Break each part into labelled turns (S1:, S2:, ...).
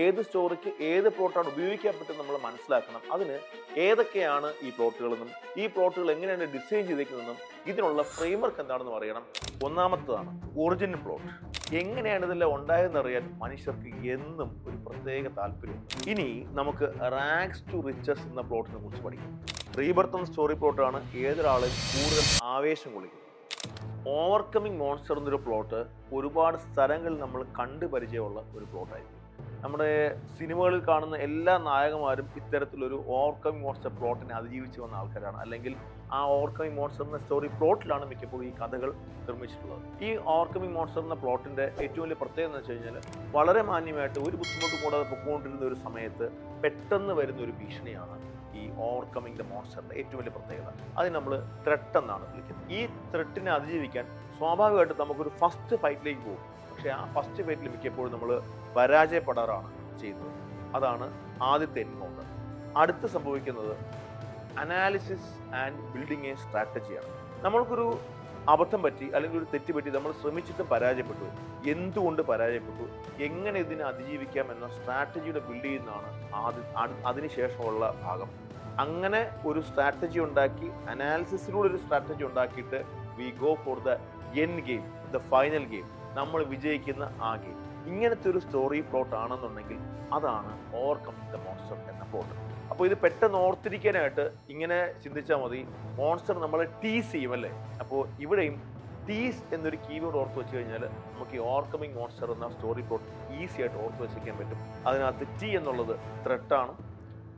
S1: ഏത് സ്റ്റോറിക്ക് ഏത് പ്ലോട്ടാണ് ഉപയോഗിക്കാൻ പറ്റും നമ്മൾ മനസ്സിലാക്കണം. അതിന് ഏതൊക്കെയാണ് ഈ പ്ലോട്ടുകളെന്നും ഈ പ്ലോട്ടുകൾ എങ്ങനെയാണ് ഡിസൈൻ ചെയ്തേക്കുന്നതെന്നും ഇതിനുള്ള ഫ്രെയിംവർക്ക് എന്താണെന്ന് അറിയണം ഒന്നാമത്തതാണ് ഒറിജിനൽ പ്ലോട്ട് എങ്ങനെയാണ് ഇതെല്ലാം ഉണ്ടായതെന്ന് അറിയാൻ മനുഷ്യർക്ക് എന്നും ഒരു പ്രത്യേക താല്പര്യമുണ്ട് ഇനി നമുക്ക് റാക്സ് ടു റിച്ചസ് എന്ന പ്ലോട്ടിനെ കുറിച്ച് പഠിക്കാം. എന്ന സ്റ്റോറി പ്ലോട്ടാണ് ഏതൊരാളും കൂടുതൽ ആവേശം കൊള്ളിക്കുന്നത്. ഓവർകമ്മിങ് മോൺസ്റ്റർ എന്നൊരു പ്ലോട്ട് ഒരുപാട് സ്ഥലങ്ങളിൽ നമ്മൾ കണ്ടു പരിചയമുള്ള ഒരു പ്ലോട്ടായിരിക്കും നമ്മുടെ സിനിമകളിൽ കാണുന്ന എല്ലാ നായകന്മാരും ഇത്തരത്തിലൊരു ഓവർകമ്മിങ് മോൺസ്റ്റർ പ്ലോട്ടിനെ അതിജീവിച്ച് വന്ന ആൾക്കാരാണ്. അല്ലെങ്കിൽ ആ ഓവർകമ്മിങ് മോൺസ്റ്റർ എന്ന സ്റ്റോറി പ്ലോട്ടിലാണ് മിക്കപ്പോഴും ഈ കഥകൾ നിർമ്മിച്ചിട്ടുള്ളത്. ഈ ഓവർകമ്മിങ് മോൺസ്റ്റർ എന്ന പ്ലോട്ടിന്റെ ഏറ്റവും വലിയ പ്രത്യേകത എന്ന് വെച്ച് കഴിഞ്ഞാൽ വളരെ മാന്യമായിട്ട് ഒരു ബുദ്ധിമുട്ട് കൂടാതെ പൊക്കോണ്ടിരുന്ന ഒരു സമയത്ത് പെട്ടെന്ന് വരുന്ന ഒരു ഭീഷണിയാണ് ഈ ഓവർകമ്മിങ് ദ മോൺസ്റ്ററിന്റെ ഏറ്റവും വലിയ പ്രത്യേകത. അതിന് നമ്മൾ ത്രെട്ട് എന്നാണ് വിളിക്കുന്നത്. ഈ ത്രെട്ടിനെ അതിജീവിക്കാൻ സ്വാഭാവികമായിട്ടും നമുക്കൊരു ഫസ്റ്റ് ഫൈറ്റിലേക്ക് പോകും. പക്ഷേ ആ ഫസ്റ്റ് ഫൈറ്റിൽ മിക്കപ്പോഴും നമ്മൾ പരാജയപ്പെടാറാണ് ചെയ്യുന്നത്. അതാണ് ആദ്യത്തെ എൻകൗണ്ടർ അടുത്ത് സംഭവിക്കുന്നത് അനാലിസിസ് ആൻഡ് ബിൽഡിംഗ് എ സ്ട്രാറ്റജിയാണ് നമ്മൾക്കൊരു അബദ്ധം പറ്റി അല്ലെങ്കിൽ ഒരു തെറ്റ് പറ്റി നമ്മൾ ശ്രമിച്ചിട്ട് പരാജയപ്പെട്ടു. എന്തുകൊണ്ട് പരാജയപ്പെട്ടു? എങ്ങനെ ഇതിനെ അതിജീവിക്കാം എന്ന സ്ട്രാറ്റജിയുടെ ബിൽഡ് ചെയ്യുന്നതാണ് ആദ്യ അതിനുശേഷമുള്ള ഭാഗം. അങ്ങനെ ഒരു സ്ട്രാറ്റജി ഉണ്ടാക്കി അനാലിസിസിലൂടെ ഒരു സ്ട്രാറ്റജി ഉണ്ടാക്കിയിട്ട് we go for the end game the final game നമ്മൾ വിജയിക്കുന്ന ആ ഗെയിം ഇങ്ങനത്തെ ഒരു സ്റ്റോറി പ്ലോട്ട് ആണെന്നുണ്ടെങ്കിൽ അതാണ് ഓവർകം ദ മോൺസ്റ്റർ എന്ന പ്ലോട്ട് അപ്പോൾ ഇത് പെട്ടെന്ന് ഓർത്തിരിക്കാനായിട്ട് ഇങ്ങനെ ചിന്തിച്ചാൽ മതി. മോൺസ്റ്റർ നമ്മളെ ടീസ് ചെയ്യും അല്ലേ? അപ്പോൾ ഇവിടെയും ടീസ് എന്നൊരു കീവേഡ് ഓർത്ത് വെച്ച് കഴിഞ്ഞാൽ നമുക്ക് ഈ ഓവർകമ്മിങ് മോൺസ്റ്റർ എന്ന സ്റ്റോറി പ്ലോട്ട് ഈസി ആയിട്ട് ഓർത്ത് വെച്ചിരിക്കാൻ പറ്റും. അതിനകത്ത് ടി എന്നുള്ളത് ത്രെട്ടാണ്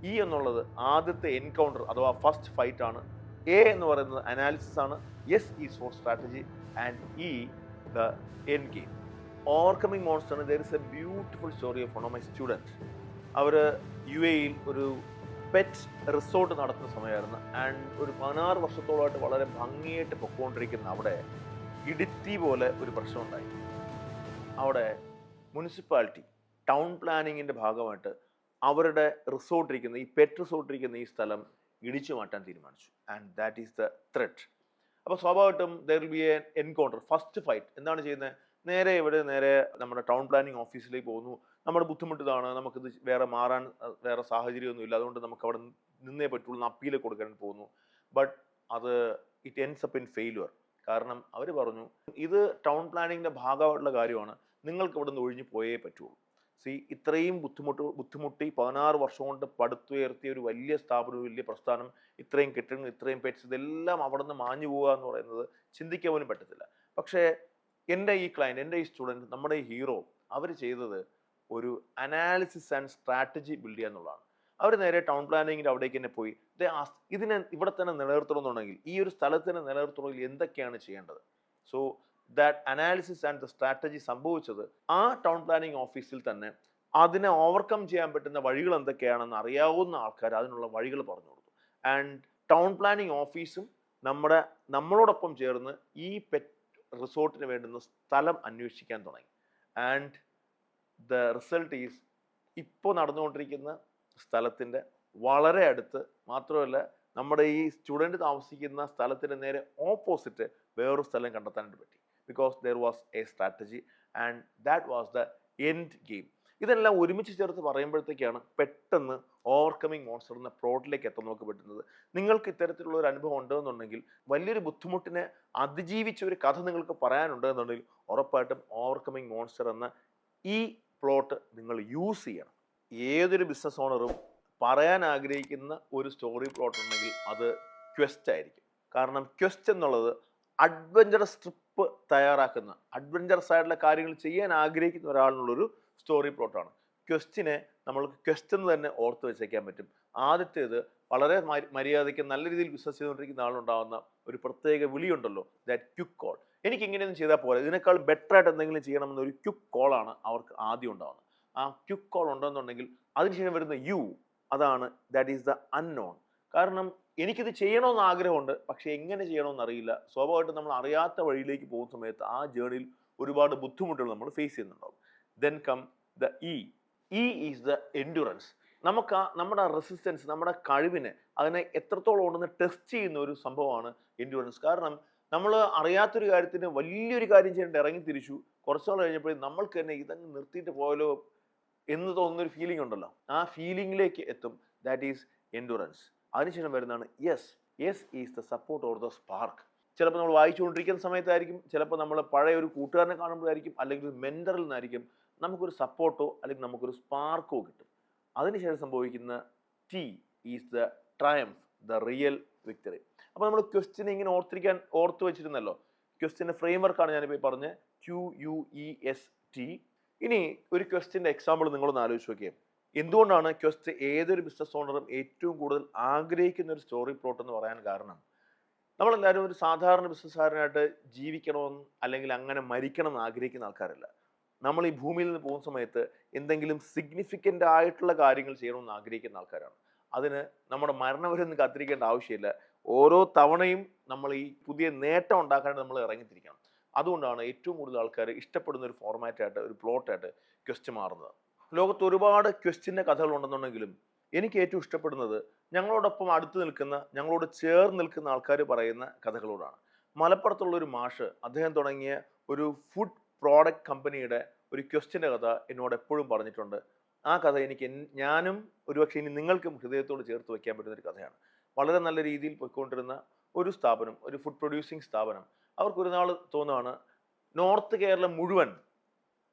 S1: ഇ എന്നുള്ളത് ആദ്യത്തെ എൻകൗണ്ടർ അഥവാ ഫസ്റ്റ് ഫൈറ്റ് ആണ്. എ എന്ന് പറയുന്നത് അനാലിസിസ് ആണ്. S is for strategy and E the end game overcoming monster there is a beautiful story of one of my student അവർ യു എയിൽ ഒരു പെറ്റ് റിസോർട്ട് നടത്തുന്ന സമയമായിരുന്നു. ആൻഡ് ഒരു പതിനാറ് വർഷത്തോളമായിട്ട് വളരെ ഭംഗിയായിട്ട് പൊക്കോണ്ടിരിക്കുന്ന അവിടെ ഇടുത്തി പോലെ ഒരു പ്രശ്നമുണ്ടായി. അവിടെ മുനിസിപ്പാലിറ്റി ടൗൺ പ്ലാനിങ്ങിന്റെ ഭാഗമായിട്ട് അവരുടെ റിസോർട്ടിരിക്കുന്ന ഈ പെറ്റ് റിസോർട്ടിരിക്കുന്ന ഈ സ്ഥലം ഇടിച്ചു മാറ്റാൻ തീരുമാനിച്ചു. And that is the threat അപ്പോൾ സ്വാഭാവികമായിട്ടും there will be a encounter first fight എന്താണ് ചെയ്യുന്നത്? നേരെ ഇവിടെ നേരെ നമ്മുടെ ടൗൺ പ്ലാനിംഗ് ഓഫീസിലേക്ക് പോകുന്നു. നമ്മുടെ ബുദ്ധിമുട്ട് ഇതാണ് നമുക്കിത് വേറെ മാറാൻ വേറെ സാഹചര്യമൊന്നുമില്ല. അതുകൊണ്ട് നമുക്ക് അവിടെ നിന്നേ പറ്റുള്ളൂ എന്ന് അപ്പീൽ കൊടുക്കാൻ പോകുന്നു. ബട്ട് അത് it ends up in failure കാരണം അവർ പറഞ്ഞു ഇത് ടൗൺ പ്ലാനിങ്ങിന്റെ ഭാഗമായിട്ടുള്ള കാര്യമാണ്. നിങ്ങൾക്ക് ഇവിടെ നിന്ന് ഒഴിഞ്ഞു പോയേ പറ്റുള്ളൂ. സി ഇത്രയും ബുദ്ധിമുട്ട് ബുദ്ധിമുട്ടി പതിനാറ് വർഷം കൊണ്ട് പടുത്തുയർത്തിയ ഒരു വലിയ സ്ഥാപനം വലിയ പ്രസ്ഥാനം ഇത്രയും കെട്ടിടങ്ങൾ ഇത്രയും പെറ്റ്സ് ഇതെല്ലാം അവിടെ നിന്ന് മാഞ്ഞു പോവുക എന്ന് പറയുന്നത് ചിന്തിക്കാൻ പോലും പറ്റത്തില്ല. പക്ഷേ എന്റെ ഈ ക്ലയന്റ് എന്റെ ഈ സ്റ്റുഡന്റ് നമ്മുടെ ഈ ഹീറോ അവർ ചെയ്തത് ഒരു അനാലിസിസ് ആൻഡ് സ്ട്രാറ്റജി ബിൽഡ് ചെയ്യുക എന്നുള്ളതാണ്. അവർ നേരെ ടൗൺ പ്ലാനിങ്ങിന്റെ അവിടേക്ക് തന്നെ പോയി. ഇതിനെ ഇവിടെ തന്നെ നിലനിർത്തണമെന്നുണ്ടെങ്കിൽ ഈ ഒരു സ്ഥലത്തിന് നിലനിർത്തണമെങ്കിൽ എന്തൊക്കെയാണ് ചെയ്യേണ്ടത്? So that analysis and the strategy സംഭവിച്ചത് ആ ടൗൺ പ്ലാനിങ് ഓഫീസിൽ തന്നെ അതിനെ ഓവർകം ചെയ്യാൻ പറ്റുന്ന വഴികൾ എന്തൊക്കെയാണെന്ന് അറിയാവുന്ന ആൾക്കാർ അതിനുള്ള വഴികൾ പറഞ്ഞു കൊടുത്തു. ആൻഡ് ടൗൺ പ്ലാനിങ് ഓഫീസും നമ്മുടെ നമ്മളോടൊപ്പം ചേർന്ന് ഈ പെറ്റ് റിസോർട്ടിന് വേണ്ടുന്ന സ്ഥലം അന്വേഷിക്കാൻ തുടങ്ങി. ആൻഡ് ദ റിസൾട്ട് ഈസ് ഇപ്പോൾ നടന്നുകൊണ്ടിരിക്കുന്ന സ്ഥലത്തിന്റെ വളരെ അടുത്ത് മാത്രമല്ല നമ്മുടെ ഈ സ്റ്റുഡന്റ് താമസിക്കുന്ന സ്ഥലത്തിന് നേരെ ഓപ്പോസിറ്റ് വേറൊരു സ്ഥലം കണ്ടെത്താനായിട്ട് പറ്റി. Because there was a strategy and that was the end game ഇതെല്ലാം ഒരുമിച്ച് ചേർത്ത് പറയുമ്പോഴത്തേക്കാണ് പെട്ടെന്ന് ഓവർകമ്മിങ് മോൺസ്റ്റർ എന്ന പ്ലോട്ടിലേക്ക് എത്താൻ നമുക്ക് പറ്റുന്നത്. നിങ്ങൾക്ക് ഇത്തരത്തിലുള്ള ഒരു അനുഭവം ഉണ്ടെന്നുണ്ടെങ്കിൽ വലിയൊരു ബുദ്ധിമുട്ടിനെ അതിജീവിച്ച ഒരു കഥ നിങ്ങൾക്ക് പറയാനുണ്ടെന്നുണ്ടെങ്കിൽ ഉറപ്പായിട്ടും ഓവർകമ്മിങ് മോൺസ്റ്റർ എന്ന ഈ പ്ലോട്ട് നിങ്ങൾ യൂസ് ചെയ്യണം. ഏതൊരു ബിസിനസ് ഓണറും പറയാൻ ആഗ്രഹിക്കുന്ന ഒരു സ്റ്റോറി പ്ലോട്ട് ഉണ്ടെങ്കിൽ അത് ക്വസ്റ്റ് ആയിരിക്കും. കാരണം ക്വസ്റ്റ് എന്നുള്ളത് അഡ്വഞ്ചറസ് ട്രിപ്പ് തയ്യാറാക്കുന്ന അഡ്വഞ്ചറസ് ആയിട്ടുള്ള കാര്യങ്ങൾ ചെയ്യാൻ ആഗ്രഹിക്കുന്ന ഒരാളിനുള്ളൊരു സ്റ്റോറി പ്ലോട്ടാണ് ക്വസ്റ്റിനെ നമ്മൾക്ക് ക്വസ്റ്റൻ തന്നെ ഓർത്ത് വെച്ചേക്കാൻ പറ്റും. ആദ്യത്തേത് വളരെ മരി- മര്യാദയ്ക്ക് നല്ല രീതിയിൽ ബിസിനസ് ചെയ്തുകൊണ്ടിരിക്കുന്ന ആളുണ്ടാകുന്ന ഒരു പ്രത്യേക വിളിയുണ്ടല്ലോ ദാറ്റ് ക്യുക്ക് കോൾ എനിക്ക് ഇങ്ങനെയൊന്നും ചെയ്താൽ പോലെ ഇതിനേക്കാൾ ബെറ്റർ ആയിട്ട് എന്തെങ്കിലും ചെയ്യണമെന്ന ഒരു ക്യുക്ക് കോളാണ് അവർക്ക് ആദ്യം ഉണ്ടാവുന്നത്. ആ ക്യുക്ക് കോൾ ഉണ്ടെന്നുണ്ടെങ്കിൽ അതിനുശേഷം വരുന്ന യു അതാണ് ദാറ്റ് ഈസ് ദ അൺനോൺ കാരണം എനിക്കിത് ചെയ്യണമെന്ന് ആഗ്രഹമുണ്ട് പക്ഷെ എങ്ങനെ ചെയ്യണമെന്ന് അറിയില്ല. സ്വാഭാവികമായിട്ടും നമ്മൾ അറിയാത്ത വഴിയിലേക്ക് പോകുന്ന സമയത്ത് ആ ജേണിയിൽ ഒരുപാട് ബുദ്ധിമുട്ടുകൾ നമ്മൾ ഫേസ് ചെയ്യുന്നുണ്ടാവും. Then come the E E is the endurance നമുക്ക് ആ നമ്മുടെ റെസിസ്റ്റൻസ് നമ്മുടെ കഴിവിനെ അതിനെ എത്രത്തോളം ഉണ്ടെന്ന് ടെസ്റ്റ് ചെയ്യുന്ന ഒരു സംഭവമാണ് എൻഡുറൻസ് കാരണം നമ്മൾ അറിയാത്തൊരു കാര്യത്തിന് വലിയൊരു കാര്യം ചെയ്യേണ്ട ഇറങ്ങി തിരിച്ചു. കുറച്ചു നാൾ കഴിഞ്ഞപ്പോഴേ നമ്മൾക്ക് തന്നെ ഇതങ്ങ് നിർത്തിയിട്ട് പോയാലോ എന്ന് തോന്നുന്നൊരു ഫീലിംഗ് ഉണ്ടല്ലോ. ആ ഫീലിംഗിലേക്ക് എത്തും. ദാറ്റ് ഈസ് എൻഡുറൻസ് അതിനുശേഷം വരുന്നതാണ് yes yes is the support or the spark. ചിലപ്പോൾ നമ്മൾ വായിച്ചുകൊണ്ടിരിക്കുന്ന സമയത്തായിരിക്കും ചിലപ്പോൾ നമ്മൾ പഴയ ഒരു കൂട്ടുകാരനെ കാണുമ്പോഴായിരിക്കും അല്ലെങ്കിൽ മെന്ററിൽ നിന്നായിരിക്കും നമുക്കൊരു സപ്പോർട്ടോ അല്ലെങ്കിൽ നമുക്കൊരു സ്പാർക്കോ കിട്ടും. അതിനുശേഷം സംഭവിക്കുന്ന T is the triumph the real victory അപ്പോൾ നമ്മൾ ക്വസ്റ്റിനെ ഇങ്ങനെ ഓർത്തിരിക്കാൻ ഓർത്ത് വെച്ചിരുന്നല്ലോ. ക്വസ്റ്റ്യന്റെ ഫ്രെയിംവർക്കാണ് ഞാനിപ്പോൾ പറഞ്ഞത് Q U E S T ഇനി ഒരു ക്വസ്റ്റിന്റെ എക്സാമ്പിൾ നിങ്ങളൊന്ന് ആലോചിച്ച് നോക്കിയേ. എന്തുകൊണ്ടാണ് ക്വസ്റ്റ് ഏതൊരു ബിസിനസ് ഓണറും ഏറ്റവും കൂടുതൽ ആഗ്രഹിക്കുന്ന ഒരു സ്റ്റോറി പ്ലോട്ട് എന്ന് പറയാൻ കാരണം? നമ്മളെല്ലാവരും ഒരു സാധാരണ ബിസിനസ്സുകാരനായിട്ട് ജീവിക്കണമെന്ന് അല്ലെങ്കിൽ അങ്ങനെ മരിക്കണം എന്ന് ആഗ്രഹിക്കുന്ന ആൾക്കാരല്ല. നമ്മൾ ഈ ഭൂമിയിൽ നിന്ന് പോകുന്ന സമയത്ത് എന്തെങ്കിലും സിഗ്നിഫിക്കന്റ് ആയിട്ടുള്ള കാര്യങ്ങൾ ചെയ്യണമെന്ന് ആഗ്രഹിക്കുന്ന ആൾക്കാരാണ്. അതിന് നമ്മുടെ മരണം വരെ കാത്തിരിക്കേണ്ട ആവശ്യമില്ല. ഓരോ തവണയും നമ്മൾ ഈ പുതിയ നേട്ടം ഉണ്ടാക്കാനായിട്ട് നമ്മൾ ഇറങ്ങിത്തിരിക്കണം. അതുകൊണ്ടാണ് ഏറ്റവും കൂടുതൽ ആൾക്കാർ ഇഷ്ടപ്പെടുന്ന ഒരു ഫോർമാറ്റായിട്ട് ഒരു പ്ലോട്ടായിട്ട് ക്വസ്റ്റ് മാറുന്നത്. ലോകത്ത് ഒരുപാട് ക്വസ്റ്റിന്റെ കഥകൾ ഉണ്ടെന്നുണ്ടെങ്കിലും എനിക്ക് ഏറ്റവും ഇഷ്ടപ്പെടുന്നത് ഞങ്ങളോടൊപ്പം അടുത്ത് നിൽക്കുന്ന ഞങ്ങളോട് ചേർന്ന് നിൽക്കുന്ന ആൾക്കാർ പറയുന്ന കഥകളോടാണ്. മലപ്പുറത്തുള്ള ഒരു മാഷ് അദ്ദേഹം തുടങ്ങിയ ഒരു ഫുഡ് പ്രോഡക്റ്റ് കമ്പനിയുടെ ഒരു ക്വസ്റ്റിന്റെ കഥ എന്നോട് എപ്പോഴും പറഞ്ഞിട്ടുണ്ട്. ആ കഥ എനിക്ക് ഞാനും ഒരുപക്ഷെ ഇനി നിങ്ങൾക്കും ഹൃദയത്തോട് ചേർത്ത് വയ്ക്കാൻ പറ്റുന്ന ഒരു കഥയാണ്. വളരെ നല്ല രീതിയിൽ പോയിക്കൊണ്ടിരുന്ന ഒരു സ്ഥാപനം ഒരു ഫുഡ് പ്രൊഡ്യൂസിങ് സ്ഥാപനം. അവർക്ക് ഒരു നാൾ തോന്നുകയാണ് നോർത്ത് കേരളം മുഴുവൻ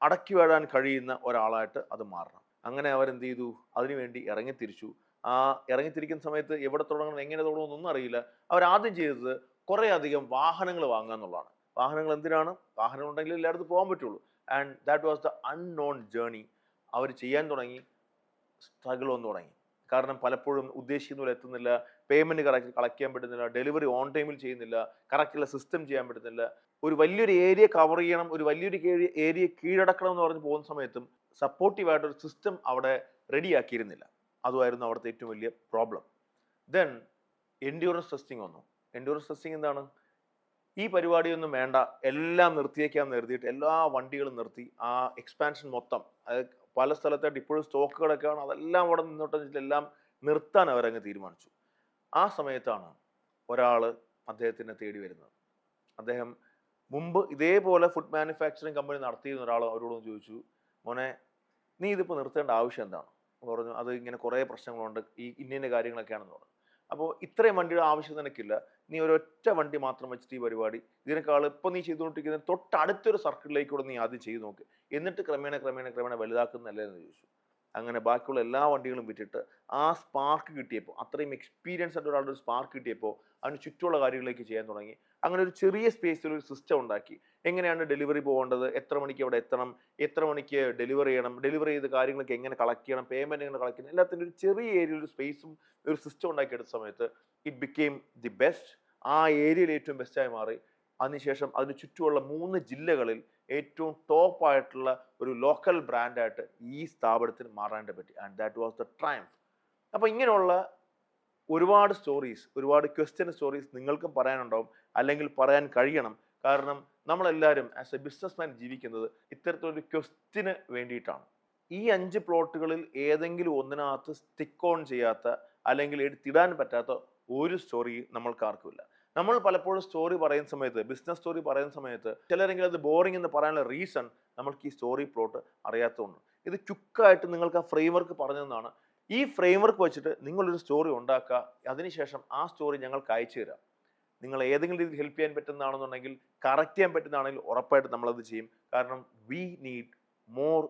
S1: അടക്കി വാഴാൻ കഴിയുന്ന ഒരാളായിട്ട് അത് മാറണം. അങ്ങനെ അവരെന്ത് ചെയ്തു? അതിനുവേണ്ടി ഇറങ്ങിത്തിരിച്ചു. ആ ഇറങ്ങിത്തിരിക്കുന്ന സമയത്ത് എവിടെ തുടങ്ങണം എങ്ങനെ തുടങ്ങണം ഒന്നും അറിയില്ല. അവർ ആദ്യം ചെയ്തത് കുറേ അധികം വാഹനങ്ങൾ വാങ്ങുക എന്നുള്ളതാണ്. വാഹനങ്ങൾ എന്തിനാണ്? വാഹനം ഉണ്ടെങ്കിൽ എല്ലായിടത്തും പോകാൻ പറ്റുള്ളൂ. And that was the unknown journey അവർ ചെയ്യാൻ തുടങ്ങി സ്ട്രഗിൾ വന്നു തുടങ്ങി. കാരണം പലപ്പോഴും ഉദ്ദേശിക്കുന്ന പോലെ എത്തുന്നില്ല പേയ്മെന്റ് കറക്റ്റ് കളക്ട് ചെയ്യാൻ പറ്റുന്നില്ല ഡെലിവറി ഓൺ ടൈമിൽ ചെയ്യുന്നില്ല കറക്റ്റുള്ള സിസ്റ്റം ചെയ്യാൻ പറ്റുന്നില്ല. ഒരു വലിയൊരു ഏരിയ കവർ ചെയ്യണം ഒരു വലിയൊരു ഏരിയ കീഴടക്കണം എന്ന് പറഞ്ഞ് പോകുന്ന സമയത്തും സപ്പോർട്ടീവ് ഒരു സിസ്റ്റം അവിടെ റെഡിയാക്കിയിരുന്നില്ല അതുമായിരുന്നു അവിടുത്തെ ഏറ്റവും വലിയ പ്രോബ്ലം ദെൻ എൻഡ്യൂറൻസ് ടെസ്റ്റിംഗ് വന്നു. എൻഡ്യൂറൻസ് ടെസ്റ്റിംഗ് എന്താണ്? ഈ പരിപാടിയൊന്നും വേണ്ട. എല്ലാം നിർത്തിയേക്കാൻ നിർത്തിയിട്ട് എല്ലാ വണ്ടികളും നിർത്തി. ആ എക്സ്പാൻഷൻ മൊത്തം. അത് പല സ്ഥലത്തായിട്ട് ഇപ്പോഴും സ്റ്റോക്കുകളൊക്കെയാണ് അതെല്ലാം അവിടെ നിന്നോട്ട് എല്ലാം നിർത്താൻ അവരങ്ങ് തീരുമാനിച്ചു. ആ സമയത്താണ് ഒരാൾ അദ്ദേഹത്തിനെ തേടി വരുന്നത്. അദ്ദേഹം മുമ്പ് ഇതേപോലെ ഫുഡ് മാനുഫാക്ചറിങ് കമ്പനി നടത്തിയിരുന്ന ഒരാൾ അവരോടൊന്ന് ചോദിച്ചു മോനെ നീ ഇതിപ്പോൾ നിർത്തേണ്ട ആവശ്യം എന്താണ്? പറഞ്ഞു അത് ഇങ്ങനെ കുറേ പ്രശ്നങ്ങളുണ്ട് ഈ ഇന്ന കാര്യങ്ങളൊക്കെയാണെന്ന് പറഞ്ഞു. അപ്പോൾ ഇത്രയും വണ്ടിയുടെ ആവശ്യം നിനക്കില്ല നീ ഒരൊറ്റ വണ്ടി മാത്രം വെച്ചിട്ട് ഈ പരിപാടി ഇതിനേക്കാൾ ഇപ്പോൾ നീ ചെയ്തുകൊണ്ടിരിക്കുന്ന തൊട്ടടുത്തൊരു സർക്കിളിലേക്കൂടെ നീ ആദ്യം ചെയ്തു നോക്ക്. എന്നിട്ട് ക്രമേണ ക്രമേണ ക്രമേണ വലുതാക്കുന്നല്ലേ എന്ന് ചോദിച്ചു. അങ്ങനെ ബാക്കിയുള്ള എല്ലാ വണ്ടികളും വിറ്റിട്ട് ആ സ്പാർക്ക് കിട്ടിയപ്പോൾ അത്രയും എക്സ്പീരിയൻസ് ആയിട്ട് ഒരാളുടെ ഒരു സ്പാർക്ക് കിട്ടിയപ്പോൾ അതിന് ചുറ്റുമുള്ള കാര്യങ്ങളിലേക്ക് ചെയ്യാൻ തുടങ്ങി. അങ്ങനെ ഒരു ചെറിയ സ്പേസിൽ ഒരു സിസ്റ്റം ഉണ്ടാക്കി. എങ്ങനെയാണ് ഡെലിവറി പോകേണ്ടത്? എത്ര മണിക്ക് അവിടെ എത്തണം? എത്ര മണിക്ക് ഡെലിവറി ചെയ്യണം? ഡെലിവറി ചെയ്ത കാര്യങ്ങളൊക്കെ എങ്ങനെ കളക്ട് ചെയ്യണം? പേയ്മെന്റ് എങ്ങനെ കളക്ട് ചെയ്യണം? എല്ലാത്തിന്റെ ഒരു ചെറിയ ഏരിയയിൽ ഒരു സ്പേസും ഒരു സിസ്റ്റം ഉണ്ടാക്കിയെടുത്ത സമയത്ത് ഇറ്റ് ബിക്കെയിം ദി ബെസ്റ്റ് ആ ഏരിയയിൽ ഏറ്റവും ബെസ്റ്റായി മാറി. അതിനുശേഷം അതിന് ചുറ്റുമുള്ള മൂന്ന് ജില്ലകളിൽ ഏറ്റവും ടോപ്പ് ആയിട്ടുള്ള ഒരു ലോക്കൽ ബ്രാൻഡായിട്ട് ഈ സ്ഥാപനത്തിന് മാറാനായിട്ട് പറ്റി. And that was the triumph അപ്പോൾ ഇങ്ങനെയുള്ള ഒരുപാട് സ്റ്റോറീസ് ഒരുപാട് ക്വസ്റ്റ്യൻ സ്റ്റോറീസ് നിങ്ങൾക്കും പറയാനുണ്ടാവും അല്ലെങ്കിൽ പറയാൻ കഴിയണം. കാരണം നമ്മളെല്ലാവരും ആസ് എ ബിസിനസ് മാൻ ജീവിക്കുന്നത് ഇത്തരത്തിലൊരു ക്വസ്റ്റിന് വേണ്ടിയിട്ടാണ്. ഈ അഞ്ച് പ്ലോട്ടുകളിൽ ഏതെങ്കിലും ഒന്നിനകത്ത് സ്റ്റിക്ക് ഓൺ ചെയ്യാത്ത അല്ലെങ്കിൽ എടുത്തിടാൻ പറ്റാത്ത ഒരു സ്റ്റോറി നമ്മൾക്ക് ആർക്കുമില്ല നമ്മൾ പലപ്പോഴും സ്റ്റോറി പറയുന്ന സമയത്ത് ബിസിനസ് സ്റ്റോറി പറയുന്ന സമയത്ത് ചിലരെങ്കിലും അത് ബോറിംഗ് എന്ന് പറയാനുള്ള റീസൺ നമ്മൾക്ക് ഈ സ്റ്റോറി പ്ലോട്ട് അറിയാത്തതുകൊണ്ട് ഇത് ചുക്കായിട്ട് നിങ്ങൾക്ക് ആ ഫ്രെയിംവർക്ക് പറഞ്ഞതെന്നാണ്. ഈ ഫ്രെയിംവർക്ക് വെച്ചിട്ട് നിങ്ങളൊരു സ്റ്റോറി ഉണ്ടാക്കുക അതിനുശേഷം ആ സ്റ്റോറി ഞങ്ങൾക്ക് അയച്ചു തരാം നിങ്ങൾ ഏതെങ്കിലും രീതിയിൽ ഹെൽപ്പ് ചെയ്യാൻ പറ്റുന്നതാണെന്നുണ്ടെങ്കിൽ കറക്റ്റ് ചെയ്യാൻ പറ്റുന്നതാണെങ്കിൽ ഉറപ്പായിട്ട് നമ്മളത് ചെയ്യും. കാരണം we need more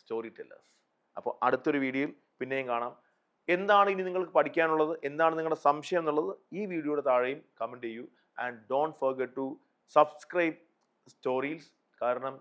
S1: story tellers അപ്പോൾ അടുത്തൊരു വീഡിയോയിൽ പിന്നെയും കാണാം. എന്താണ് ഇനി നിങ്ങൾക്ക് പഠിക്കാനുള്ളത്? എന്താണ് നിങ്ങളുടെ സംശയം എന്നുള്ളത് ഈ വീഡിയോയുടെ താഴെയും കമന്റ് ചെയ്യൂ. And don't forget to subscribe stories കാരണം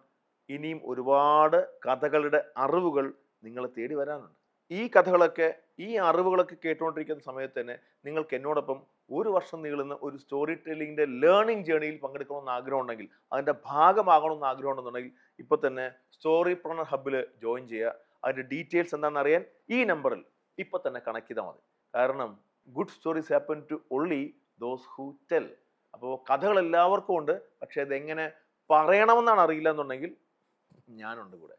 S1: ഇനിയും ഒരുപാട് കഥകളുടെ അറിവുകൾ നിങ്ങളെ തേടി വരാനുണ്ട്. ഈ കഥകളൊക്കെ ഈ അറിവുകളൊക്കെ കേട്ടുകൊണ്ടിരിക്കുന്ന സമയത്ത് തന്നെ നിങ്ങൾക്ക് എന്നോടൊപ്പം ഒരു വർഷം നീളുന്ന ഒരു സ്റ്റോറി ടെല്ലിങ്ങിന്റെ ലേണിംഗ് ജേണിയിൽ പങ്കെടുക്കണമെന്ന് ആഗ്രഹം ഉണ്ടെങ്കിൽ അതിന്റെ ഭാഗമാകണമെന്ന് ആഗ്രഹം ഉണ്ടെന്നുണ്ടെങ്കിൽ ഇപ്പോൾ തന്നെ സ്റ്റോറി പ്രണർ ഹബ്ബിൽ ജോയിൻ ചെയ്യുക. അതിന്റെ ഡീറ്റെയിൽസ് എന്താണെന്ന് അറിയാൻ ഈ നമ്പറിൽ ഇപ്പം തന്നെ കണക്ട് ചെയ്താൽ മതി. കാരണം good stories happen to only those who tell അപ്പോൾ കഥകൾ എല്ലാവർക്കും ഉണ്ട് പക്ഷേ അതെങ്ങനെ പറയണമെന്നാണ് അറിയില്ല എന്നുണ്ടെങ്കിൽ ഞാനുണ്ട് കൂടെ.